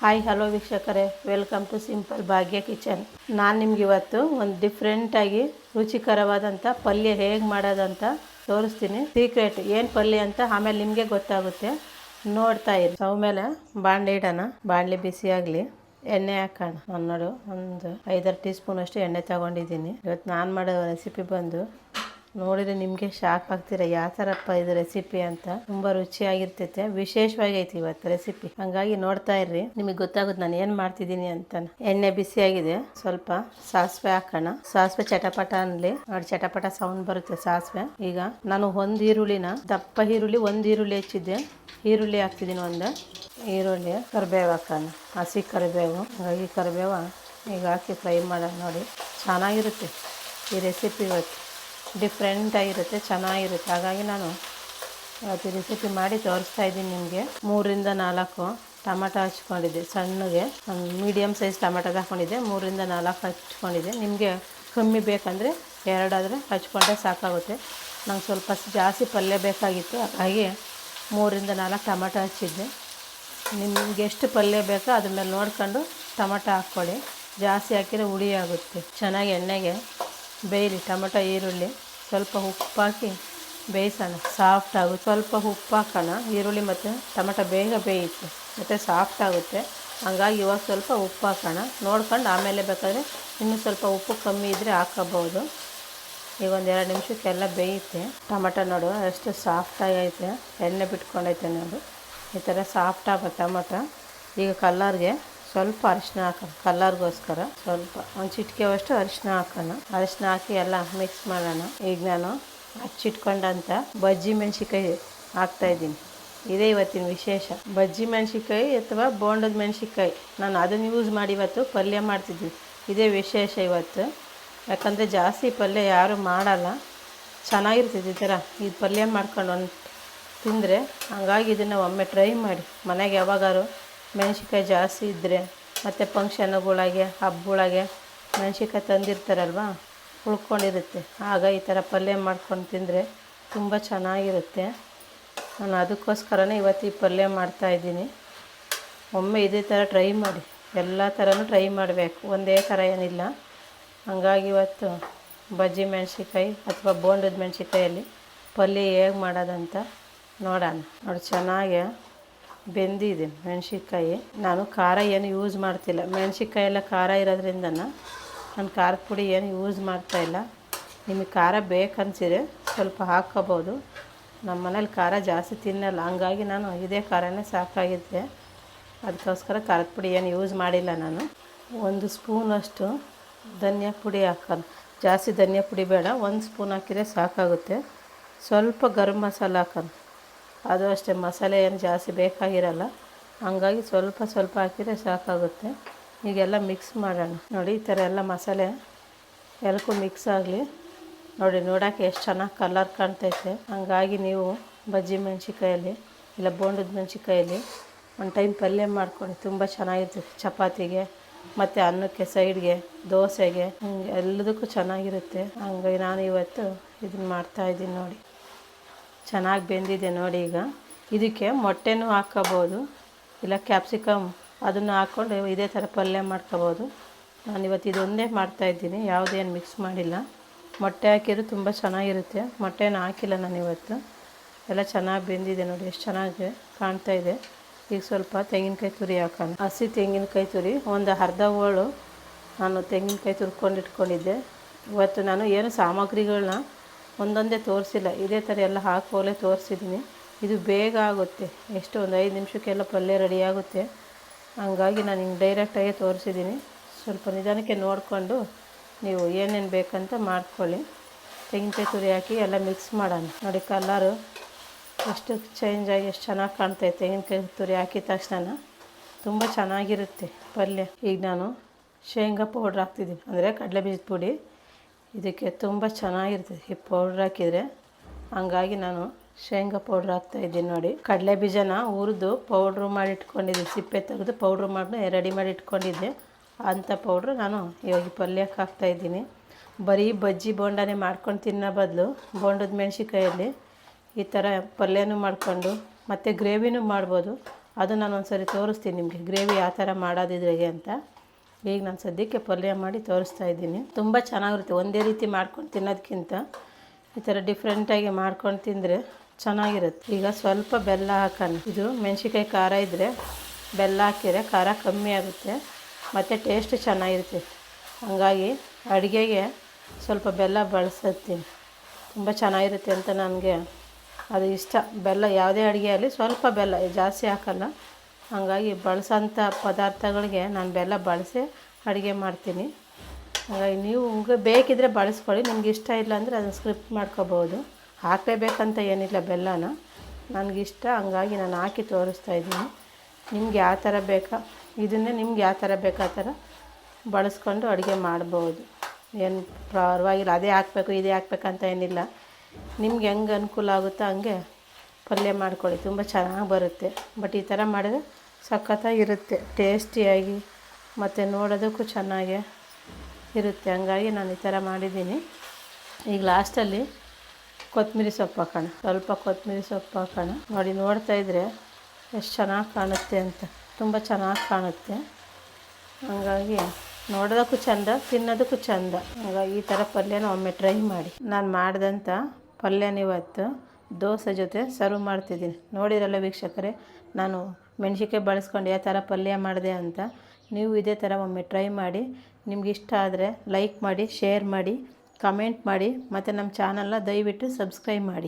Hi hello ವೀಕ್ಷಕರೇ. Welcome to simple Bhagya kitchen ನಾನು ನಿಮ್ಗೆ ಇವತ್ತು ಒಂದು ಡಿಫ್ರೆಂಟಾಗಿ ರುಚಿಕರವಾದಂಥ ಪಲ್ಯ ಹೇಗೆ ಮಾಡೋದಂತ ತೋರಿಸ್ತೀನಿ. ಸೀಕ್ರೆಟ್ ಏನು ಪಲ್ಯ ಅಂತ ಆಮೇಲೆ ನಿಮಗೆ ಗೊತ್ತಾಗುತ್ತೆ. ನೋಡ್ತಾ ಇರಿ. ಸ್ಟವ್ ಮೇಲೆ ಬಾಣಲೆ ಇಡೋಣ. ಬಾಣಲೆ ಬಿಸಿ ಆಗಲಿ. ಎಣ್ಣೆ ಹಾಕೋಣ. ಒಂದು ನೋಡು, ಒಂದು ಐದಾರು ಟೀ ಸ್ಪೂನ್ ಅಷ್ಟು ಎಣ್ಣೆ ತಗೊಂಡಿದ್ದೀನಿ. ಇವತ್ತು ನಾನು ಮಾಡೋ ರೆಸಿಪಿ ಬಂದು ನೋಡಿದ್ರೆ ನಿಮಗೆ ಶಾಕ್ ಆಗ್ತೀರ? ಯಾವ ಥರಪ್ಪ ಇದು ರೆಸಿಪಿ ಅಂತ? ತುಂಬ ರುಚಿಯಾಗಿರ್ತೈತೆ. ವಿಶೇಷವಾಗಿ ಐತಿ ಇವತ್ತು ರೆಸಿಪಿ ಹಂಗಾಗಿ ನೋಡ್ತಾ ಇರ್ರಿ. ನಿಮಗೆ ಗೊತ್ತಾಗುತ್ತೆ ನಾನು ಏನು ಮಾಡ್ತಿದ್ದೀನಿ ಅಂತ ಎಣ್ಣೆ ಬಿಸಿಯಾಗಿದೆ ಸ್ವಲ್ಪ ಸಾಸಿವೆ ಹಾಕೋಣ. ಸಾಸಿವೆ ಚಟಪಟ ಅನ್ಲಿ. ನೋಡಿ, ಚಟಪಟ ಸೌಂಡ್ ಬರುತ್ತೆ ಸಾಸಿವೆ. ಈಗ ನಾನು ಒಂದು ಈರುಳ್ಳಿನ, ದಪ್ಪ ಈರುಳ್ಳಿ ಒಂದು ಈರುಳ್ಳಿ ಹೆಚ್ಚಿದ್ದೆ. ಈರುಳ್ಳಿ ಹಾಕ್ತಿದ್ದೀನಿ ಒಂದು. ಈರುಳ್ಳಿ ಕರಿಬೇವು ಹಾಕೋಣ. ಹಸಿ ಕರಿಬೇವು. ಹಾಗಾಗಿ ಕರಿಬೇವು ಈಗ ಹಾಕಿ ಫ್ರೈ ಮಾಡೋಣ ನೋಡಿ. ಚೆನ್ನಾಗಿರುತ್ತೆ ಈ ರೆಸಿಪಿ ಇವತ್ತು. ಡಿಫ್ರೆಂಟ್ ಆಗಿರುತ್ತೆ, ಚೆನ್ನಾಗಿರುತ್ತೆ. ಹಾಗಾಗಿ ನಾನು ಇವತ್ತು ರೆಸಿಪಿ ಮಾಡಿ ತೋರಿಸ್ತಾ ಇದ್ದೀನಿ ನಿಮಗೆ. ಮೂರಿಂದ ನಾಲ್ಕು ಟೊಮೆಟೊ ಹಚ್ಕೊಂಡಿದ್ದೆ ಸಣ್ಣಗೆ. ಮೀಡಿಯಮ್ ಸೈಜ್ ಟಮಾಟೊ ಹಾಕ್ಕೊಂಡಿದ್ದೆ ಮೂರಿಂದ ನಾಲ್ಕು ಹಚ್ಕೊಂಡಿದ್ದೆ. ನಿಮಗೆ ಕಮ್ಮಿ ಬೇಕಂದರೆ ಎರಡಾದರೆ ಹಚ್ಕೊಂಡ್ರೆ ಸಾಕಾಗುತ್ತೆ. ನಂಗೆ ಸ್ವಲ್ಪ ಜಾಸ್ತಿ ಪಲ್ಯ ಬೇಕಾಗಿತ್ತು. ಹಾಗಾಗಿ ಮೂರಿಂದ ನಾಲ್ಕು ಟೊಮೆಟೊ ಹಚ್ಚಿದ್ದೆ. ನಿಮ್ಗೆ ಎಷ್ಟು ಪಲ್ಯ ಬೇಕೋ ಅದ್ರ ಮೇಲೆ ನೋಡ್ಕೊಂಡು ಟೊಮೆಟೊ ಹಾಕ್ಕೊಳ್ಳಿ. ಜಾಸ್ತಿ ಹಾಕಿದರೆ ಹುಳಿ ಆಗುತ್ತೆ. ಚೆನ್ನಾಗಿ ಎಣ್ಣೆಗೆ ಬೇಯಲಿ ಟೊಮೆಟೊ, ಈರುಳ್ಳಿ, ಸ್ವಲ್ಪ ಉಪ್ಪು ಹಾಕಿ ಬೇಯಿಸೋಣ. ಸಾಫ್ಟ್ ಆಗುತ್ತೆ ಸ್ವಲ್ಪ ಉಪ್ಪು ಹಾಕೋಣ. ಈರುಳ್ಳಿ ಮತ್ತು ಟೊಮೆಟೊ ಬೇಗ ಬೇಯುತ್ತೆ ಮತ್ತು ಸಾಫ್ಟ್ ಆಗುತ್ತೆ. ಹಂಗಾಗಿ ಇವಾಗ ಸ್ವಲ್ಪ ಉಪ್ಪು ಹಾಕೋಣ. ನೋಡ್ಕೊಂಡು ಆಮೇಲೆ ಬೇಕಾದರೆ ಇನ್ನೂ ಸ್ವಲ್ಪ ಉಪ್ಪು ಕಮ್ಮಿ ಇದ್ದರೆ ಹಾಕೋಬೋದು ಈಗ ಒಂದು ಎರಡು ನಿಮಿಷಕ್ಕೆಲ್ಲ ಬೇಯುತ್ತೆ. ಟೊಮೆಟೊ ನೋಡು ಅಷ್ಟು ಸಾಫ್ಟಾಗಿ ಐತೆ ಎಣ್ಣೆ ಬಿಟ್ಕೊಂಡೈತೆ ನೋಡು. ಈ ಥರ ಸಾಫ್ಟ್ ಆಗ ಟೊಮೆಟೊ ಈಗ ಕಲ್ಲರ್ಗೆ ಸ್ವಲ್ಪ ಅರಿಶಿನ ಹಾಕೋಣ, ಕಲರ್ಗೋಸ್ಕರ ಸ್ವಲ್ಪ. ಒಂದು ಚಿಟಿಕೆ ಅಷ್ಟು ಅರಿಶಿನ ಹಾಕೋಣ. ಅರಿಶಿನ ಹಾಕಿ ಎಲ್ಲ ಮಿಕ್ಸ್ ಮಾಡೋಣ. ಈಗ ನಾನು ಹಚ್ಚಿಟ್ಕೊಂಡಂಥ ಬಜ್ಜಿ ಮೆಣಸಿಕಾಯಿ ಹಾಕ್ತಾಯಿದ್ದೀನಿ ಇದೇ ಇವತ್ತಿನ ವಿಶೇಷ. ಬಜ್ಜಿ ಮೆಣಸಿಕಾಯಿ ಅಥವಾ ಬೋಂಡದ ಮೆಣಸಿಕಾಯಿ ನಾನು ಅದನ್ನು ಯೂಸ್ ಮಾಡಿ ಇವತ್ತು ಪಲ್ಯ ಮಾಡ್ತಿದ್ವಿ. ಇದೇ ವಿಶೇಷ ಇವತ್ತು. ಯಾಕಂದರೆ ಜಾಸ್ತಿ ಪಲ್ಯ ಯಾರೂ ಮಾಡಲ್ಲ. ಚೆನ್ನಾಗಿರ್ತಿದ್ದು ಈ ಥರ. ಇದು ಪಲ್ಯ ಮಾಡ್ಕೊಂಡು ಒಂದು ತಿಂದರೆ ಹಂಗಾಗಿ ಇದನ್ನು ಒಮ್ಮೆ ಟ್ರೈ ಮಾಡಿ. ಮನೆಗೆ ಯಾವಾಗಾರು ಮೆಣಸಿಕಾಯಿ ಜಾಸ್ತಿ ಇದ್ದರೆ ಮತ್ತು ಫಂಕ್ಷನ್ಗಳಾಗೆ ಹಬ್ಬಗಳಾಗೆ ಮೆಣಸಿಕಾಯಿ ತಂದಿರ್ತಾರಲ್ವ? ಉಳ್ಕೊಂಡಿರುತ್ತೆ. ಆಗ ಈ ಥರ ಪಲ್ಯ ಮಾಡ್ಕೊಂಡು ತಿಂದರೆ ತುಂಬ ಚೆನ್ನಾಗಿರುತ್ತೆ. ನಾನು ಅದಕ್ಕೋಸ್ಕರನೇ ಇವತ್ತು ಈ ಪಲ್ಯ ಮಾಡ್ತಾಯಿದ್ದೀನಿ ಒಮ್ಮೆ ಇದೇ ಥರ ಟ್ರೈ ಮಾಡಿ. ಎಲ್ಲ ಥರನೂ ಟ್ರೈ ಮಾಡಬೇಕು. ಒಂದೇ ಥರ ಏನಿಲ್ಲ. ಹಂಗಾಗಿ ಇವತ್ತು ಬಜ್ಜಿ ಮೆಣಸಿಕಾಯಿ ಅಥವಾ ಬೋಂಡದ ಮೆಣಸಿಕಾಯಲ್ಲಿ ಪಲ್ಯ ಹೇಗೆ ಮಾಡೋದಂತ ನೋಡೋಣ. ನೋಡಿ, ಚೆನ್ನಾಗಿ ಬೆಂದಿದೆ ಮೆಣಸಿಕಾಯಿ ನಾನು ಖಾರ ಏನು ಯೂಸ್ ಮಾಡ್ತಿಲ್ಲ. ಮೆಣಸಿಕಾಯಿ ಎಲ್ಲ ಖಾರ ಇರೋದ್ರಿಂದ ನಾನು ಖಾರದ ಪುಡಿ ಏನು ಯೂಸ್ ಮಾಡ್ತಾಯಿಲ್ಲ ನಿಮಗೆ ಖಾರ ಬೇಕನ್ಸಿದ್ರೆ ಸ್ವಲ್ಪ ಹಾಕ್ಕೋಬೋದು. ನಮ್ಮ ಮನೇಲಿ ಖಾರ ಜಾಸ್ತಿ ತಿನ್ನಲ್ಲ. ಹಂಗಾಗಿ ನಾನು ಇದೇ ಖಾರನೇ ಸಾಕಾಗಿದ್ದೆ. ಅದಕ್ಕೋಸ್ಕರ ಖಾರದ ಪುಡಿ ಏನು ಯೂಸ್ ಮಾಡಿಲ್ಲ ನಾನು. ಒಂದು ಸ್ಪೂನಷ್ಟು ಧನಿಯಾ ಪುಡಿ ಹಾಕೋದು ಜಾಸ್ತಿ ಧನಿಯಾ ಪುಡಿ ಬೇಡ. ಒಂದು ಸ್ಪೂನ್ ಹಾಕಿದರೆ ಸಾಕಾಗುತ್ತೆ. ಸ್ವಲ್ಪ ಗರಂ ಮಸಾಲ ಹಾಕೋಣ. ಅದು ಅಷ್ಟೇ, ಮಸಾಲೆ ಏನು ಜಾಸ್ತಿ ಬೇಕಾಗಿರಲ್ಲ, ಹಂಗಾಗಿ ಸ್ವಲ್ಪ ಸ್ವಲ್ಪ ಹಾಕಿದರೆ ಸಾಕಾಗುತ್ತೆ. ಈಗೆಲ್ಲ ಮಿಕ್ಸ್ ಮಾಡೋಣ. ನೋಡಿ, ಈ ಥರ ಎಲ್ಲ ಮಸಾಲೆ ಎಲ್ಲಕ್ಕೂ ಮಿಕ್ಸ್ ಆಗಲಿ. ನೋಡಿ, ನೋಡೋಕ್ಕೆ ಎಷ್ಟು ಚೆನ್ನಾಗಿ ಕಲರ್ ಕಾಣ್ತೈತೆ. ಹಂಗಾಗಿ ನೀವು ಬಜ್ಜಿ ಮೆಣಸಿಕಾಯಲ್ಲಿ ಇಲ್ಲ ಬೋಂಡದ ಮೆಣಸಿಕಾಯಲ್ಲಿ ಒಂದು ಟೈಮ್ ಪಲ್ಯ ಮಾಡ್ಕೊಂಡು ತುಂಬ ಚೆನ್ನಾಗಿರ್ತೈತೆ ಚಪಾತಿಗೆ ಮತ್ತು ಅನ್ನಕ್ಕೆ, ಸೈಡ್ಗೆ, ದೋಸೆಗೆ ಎಲ್ಲದಕ್ಕೂ ಚೆನ್ನಾಗಿರುತ್ತೆ. ಹಂಗಾಗಿ ನಾನು ಇವತ್ತು ಇದನ್ನ ಮಾಡ್ತಾಯಿದ್ದೀನಿ ನೋಡಿ. ಚೆನ್ನಾಗಿ ಬೆಂದಿದೆ ನೋಡಿ ಈಗ. ಇದಕ್ಕೆ ಮೊಟ್ಟೆನೂ ಹಾಕ್ಕೋಬೋದು ಇಲ್ಲ ಕ್ಯಾಪ್ಸಿಕಮ್ ಅದನ್ನು ಹಾಕ್ಕೊಂಡು ಇದೇ ಥರ ಪಲ್ಯ ಮಾಡ್ಕೋಬೋದು. ನಾನು ಇವತ್ತು ಇದೊಂದೇ ಮಾಡ್ತಾಯಿದ್ದೀನಿ ಯಾವುದೇನು ಮಿಕ್ಸ್ ಮಾಡಿಲ್ಲ. ಮೊಟ್ಟೆ ಹಾಕಿದ್ರೆ ತುಂಬ ಚೆನ್ನಾಗಿರುತ್ತೆ. ಮೊಟ್ಟೆನ ಹಾಕಿಲ್ಲ ನಾನು ಇವತ್ತು. ಎಲ್ಲ ಚೆನ್ನಾಗಿ ಬೆಂದಿದೆ ನೋಡಿ, ಎಷ್ಟು ಚೆನ್ನಾಗಿ ಕಾಣ್ತಾ ಇದೆ. ಈಗ ಸ್ವಲ್ಪ ತೆಂಗಿನಕಾಯಿ ತುರಿ ಹಾಕೋಣ. ಹಸಿ ತೆಂಗಿನಕಾಯಿ ತುರಿ, ಒಂದು ಅರ್ಧ ಹೋಳು ನಾನು ತೆಂಗಿನಕಾಯಿ ತುರ್ಕೊಂಡು ಇಟ್ಕೊಂಡಿದ್ದೆ. ಇವತ್ತು ನಾನು ಏನು ಸಾಮಗ್ರಿಗಳನ್ನ ಒಂದೊಂದೇ ತೋರಿಸಿಲ್ಲ. ಇದೇ ಥರ ಎಲ್ಲ ಹಾಕೋಲೆ ತೋರಿಸಿದ್ದೀನಿ ಇದು ಬೇಗ ಆಗುತ್ತೆ. ಎಷ್ಟು ಒಂದು ಐದು ನಿಮಿಷಕ್ಕೆಲ್ಲ ಪಲ್ಯ ರೆಡಿ ಆಗುತ್ತೆ. ಹಂಗಾಗಿ ನಾನು ಹಿಂಗೆ ಡೈರೆಕ್ಟಾಗಿ ತೋರಿಸಿದ್ದೀನಿ ಸ್ವಲ್ಪ ನಿಧಾನಕ್ಕೆ ನೋಡಿಕೊಂಡು ನೀವು ಏನೇನು ಬೇಕಂತ ಮಾಡ್ಕೊಳ್ಳಿ. ತೆಂಗಿನಕಾಯಿ ತುರಿ ಹಾಕಿ ಎಲ್ಲ ಮಿಕ್ಸ್ ಮಾಡೋಣ. ನೋಡಿ ಕಲ್ಲರು ಎಷ್ಟು ಚೇಂಜ್ ಆಗಿ ಎಷ್ಟು ಚೆನ್ನಾಗಿ ಕಾಣ್ತೈತೆ ತೆಂಗಿನಕಾಯಿ ತುರಿ ಹಾಕಿದ ತಕ್ಷಣ ತುಂಬ ಚೆನ್ನಾಗಿರುತ್ತೆ ಪಲ್ಯ. ಈಗ ನಾನು ಶೇಂಗಾ ಪೌಡ್ರ್ ಹಾಕ್ತಿದ್ದೀನಿ ಅಂದರೆ ಕಡಲೆ ಬೀಜದ ಪುಡಿ. ಇದಕ್ಕೆ ತುಂಬ ಚೆನ್ನಾಗಿರ್ತದೆ ಈ ಪೌಡ್ರ್ ಹಾಕಿದರೆ. ಹಂಗಾಗಿ ನಾನು ಶೇಂಗಾ ಪೌಡ್ರ್ ಹಾಕ್ತಾಯಿದ್ದೀನಿ ನೋಡಿ. ಕಡಲೆ ಬೀಜನ ಹುರಿದು ಪೌಡ್ರ್ ಮಾಡಿ ಇಟ್ಕೊಂಡಿದ್ದೀನಿ ಸಿಪ್ಪೆ ತೆಗೆದು ಪೌಡ್ರ್ ಮಾಡಿ ರೆಡಿ ಮಾಡಿ ಇಟ್ಕೊಂಡಿದ್ದೆ. ಅಂಥ ಪೌಡ್ರ್ ನಾನು ಇವಾಗ ಪಲ್ಯಕ್ಕೆ ಪಲ್ಯಕ್ಕೆ ಹಾಕ್ತಾಯಿದ್ದೀನಿ ಬರೀ ಬಜ್ಜಿ ಬೋಂಡನೇ ಮಾಡ್ಕೊಂಡು ತಿನ್ನೋ ಬದಲು ಬೋಂಡದ ಮೆಣಸಿಕಾಯಲ್ಲಿ ಈ ಥರ ಪಲ್ಯನೂ ಮಾಡಿಕೊಂಡು ಮತ್ತು ಗ್ರೇವಿನೂ ಮಾಡ್ಬೋದು. ಅದು ನಾನು ಒಂದ್ಸರಿ ತೋರಿಸ್ತೀನಿ ನಿಮಗೆ. ಗ್ರೇವಿ ಯಾವ ಥರ ಮಾಡೋದಿದ್ರೆ ಅಂತ. ಈಗ ನಾನು ಸದ್ಯಕ್ಕೆ ಪಲ್ಯ ಮಾಡಿ ತೋರಿಸ್ತಾ ಇದ್ದೀನಿ. ತುಂಬ ಚೆನ್ನಾಗಿರುತ್ತೆ. ಒಂದೇ ರೀತಿ ಮಾಡ್ಕೊಂಡು ತಿನ್ನೋದಕ್ಕಿಂತ ಈ ಥರ ಡಿಫ್ರೆಂಟಾಗಿ ಮಾಡ್ಕೊಂಡು ತಿಂದರೆ ಚೆನ್ನಾಗಿರುತ್ತೆ. ಈಗ ಸ್ವಲ್ಪ ಬೆಲ್ಲ ಹಾಕೋಣ. ಇದು ಮೆಣಸಿನ್ಕಾಯಿ ಖಾರ ಇದ್ದರೆ ಬೆಲ್ಲ ಹಾಕಿದರೆ ಖಾರ ಕಮ್ಮಿ ಆಗುತ್ತೆ. ಮತ್ತು ಟೇಸ್ಟ್ ಚೆನ್ನಾಗಿರುತ್ತೆ. ಹಂಗಾಗಿ ಅಡುಗೆಗೆ ಸ್ವಲ್ಪ ಬೆಲ್ಲ ಬಳಸುತ್ತೀನಿ ತುಂಬ ಚೆನ್ನಾಗಿರುತ್ತೆ ಅಂತ ನನಗೆ ಅದು ಇಷ್ಟ. ಬೆಲ್ಲ ಯಾವುದೇ ಅಡುಗೆಯಲ್ಲಿ ಸ್ವಲ್ಪ ಬೆಲ್ಲ ಜಾಸ್ತಿ ಹಾಕಲ್ಲ. ಹಾಗಾಗಿ ಬಳಸೋಂಥ ಪದಾರ್ಥಗಳಿಗೆ ನಾನು ಬೆಲ್ಲ ಬಳಸಿ ಅಡುಗೆ ಮಾಡ್ತೀನಿ. ಹಾಗಾಗಿ ನೀವು ಬೇಕಿದ್ರೆ ಬೇಕಿದ್ದರೆ ಬಳಸ್ಕೊಳ್ಳಿ. ನಿಮ್ಗೆ ಇಷ್ಟ ಇಲ್ಲ ಅಂದರೆ ಅದನ್ನು ಸ್ಕ್ರಿಪ್ಟ್ ಮಾಡ್ಕೋಬೋದು. ಹಾಕಲೇಬೇಕಂತ ಏನಿಲ್ಲ ಬೆಲ್ಲನ. ನನಗಿಷ್ಟ ಹಂಗಾಗಿ ನಾನು ಹಾಕಿ ತೋರಿಸ್ತಾ ಇದ್ದೀನಿ. ನಿಮ್ಗೆ ಯಾವ ಥರ ಬೇಕಾ? ಇದನ್ನೇ ನಿಮ್ಗೆ ಯಾವ ಥರ ಬೇಕಾ ಆ ಥರ ಬಳಸ್ಕೊಂಡು ಅಡುಗೆ ಮಾಡ್ಬೋದು. ಏನು ಪರವಾಗಿಲ್ಲ. ಅದೇ ಹಾಕ್ಬೇಕು, ಇದೇ ಹಾಕ್ಬೇಕಂತ ಏನಿಲ್ಲ. ನಿಮ್ಗೆ ಹೆಂಗೆ ಅನುಕೂಲ ಆಗುತ್ತೋ ಹಂಗೆ ಪಲ್ಯ ಮಾಡ್ಕೊಳ್ಳಿ. ತುಂಬ ಚೆನ್ನಾಗಿ ಬರುತ್ತೆ. ಬಟ್ ಈ ಥರ ಮಾಡಿದ್ರೆ ಸಖತ್ತಾಗಿರುತ್ತೆ, ಟೇಸ್ಟಿಯಾಗಿ. ಮತ್ತು ನೋಡೋದಕ್ಕೂ ಚೆನ್ನಾಗೆ ಇರುತ್ತೆ. ಹಂಗಾಗಿ ನಾನು ಈ ಥರ ಮಾಡಿದ್ದೀನಿ. ಈಗ ಲಾಸ್ಟಲ್ಲಿ ಕೊತ್ತಂಬರಿ ಸೊಪ್ಪು ಹಾಕೋಣ. ಸ್ವಲ್ಪ ಕೊತ್ತಂಬರಿ ಸೊಪ್ಪು ಹಾಕೋಣ. ನೋಡಿ, ನೋಡ್ತಾ ಇದ್ದರೆ ಎಷ್ಟು ಚೆನ್ನಾಗಿ ಕಾಣುತ್ತೆ ಅಂತ. ತುಂಬ ಚೆನ್ನಾಗಿ ಕಾಣುತ್ತೆ. ಹಂಗಾಗಿ ನೋಡೋದಕ್ಕೂ ಚಂದ, ತಿನ್ನೋದಕ್ಕೂ ಚಂದ. ಹಂಗಾಗಿ ಈ ಥರ ಪಲ್ಯನ ಒಮ್ಮೆ ಟ್ರೈ ಮಾಡಿ. ನಾನು ಮಾಡಿದಂಥ ಪಲ್ಯನ ಇವತ್ತು ದೋಸೆ ಜೊತೆ ಸರ್ವ್ ಮಾಡ್ತಿದ್ದೀನಿ. ನೋಡಿರಲ್ಲ ವೀಕ್ಷಕರೇ, ನಾನು ಮೆಣಸಿಕಾಯಿ ಬಳಸ್ಕೊಂಡು ಯಾವ ಥರ ಪಲ್ಯ ಮಾಡಿದೆ ಅಂತ ನೀವು ಇದೇ ಥರ ಒಮ್ಮೆ ಟ್ರೈ ಮಾಡಿ. ನಿಮ್ಗೆ ಇಷ್ಟ ಆದರೆ ಲೈಕ್ ಮಾಡಿ, ಶೇರ್ ಮಾಡಿ, ಕಮೆಂಟ್ ಮಾಡಿ, ಮತ್ತು ನಮ್ಮ ಚಾನಲ್ನ ದಯವಿಟ್ಟು ಸಬ್ಸ್ಕ್ರೈಬ್ ಮಾಡಿ.